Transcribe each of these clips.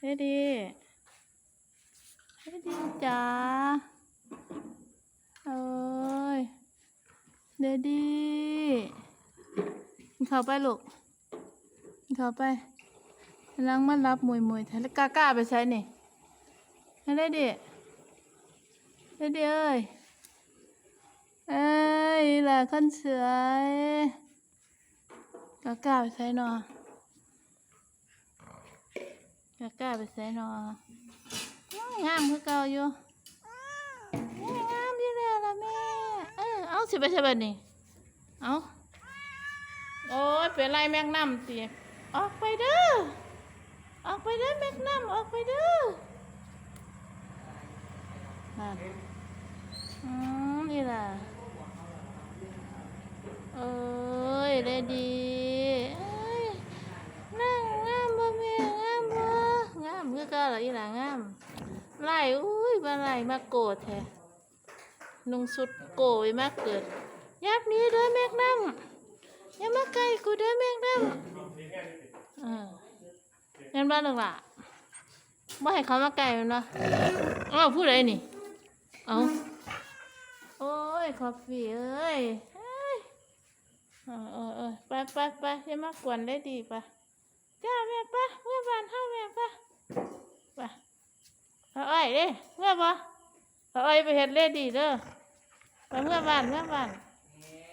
เฮ้ดีเฮ้ดีจ๋าโอ้ยเดดีกินข้าวไปลูกกินข้าวไปกำลังมารับมวยมวยแทนแล้วกล้ากล้าไปใช้นี่ให้ได้ดิได้ดิเอ้ยเอ้ยนี่แหละขั้นเสือยกล้ากล้าไปใช้หนอ ก้ากาไปใช้หนองามคือเก่าอยู่งามอยู่แล้วล่ะแม่ เออเอาสิไปใช่บัดนี่เอาโอ้ยเป็นไรแมงน้ำตีออกไปเด้อ ออกไปเด้อแมงน้ำออกไปเด้อนั่นอืมนี่ล่ะเอ้ยได้ดีเอ้ยนั่งงามบ่แม่งามบ่งามคือเก่าล่ะอีหล่ะงาม ไล่อุ้ยบ่ไล่มาโกรธแท้นุ่งสุดโกยมากเกิดยับนี้เด้อแมงน้ำอย่ามาใกล้กูเด้อแมงน้ำเออเงินบ้านหนึ่งล่ะบ่ให้เขามาใกลมันเนาะอ้าวพูดอะไรนี่ เอาโอ้ยคอฟฟี่เอ้ยเออเออเออไปไปไปอย่ามากวนได้ดีไปจ้าแม่ไปเมื่อบ้านเฮาแม่ปไป เอาอ้อยเด้เมื่อบ่เอาอ้อยไปเฮ็ดเลดีเด้อไปเมื่อบ้านเมื่อบ้าน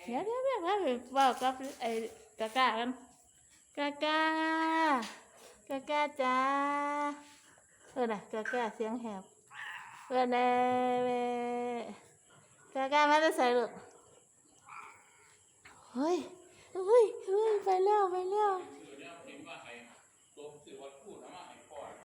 เดี๋ยวเดี๋ยวแม่พาไปเว้ากับไอ้กากากันกากากากาจ้าเออน่ะกากาเสียงแหบเพื่อนเอ้ยกากามาจะใส่ลูกเฮ้ยเฮ้ยเฮ้ยไปแล้วไปแล้ว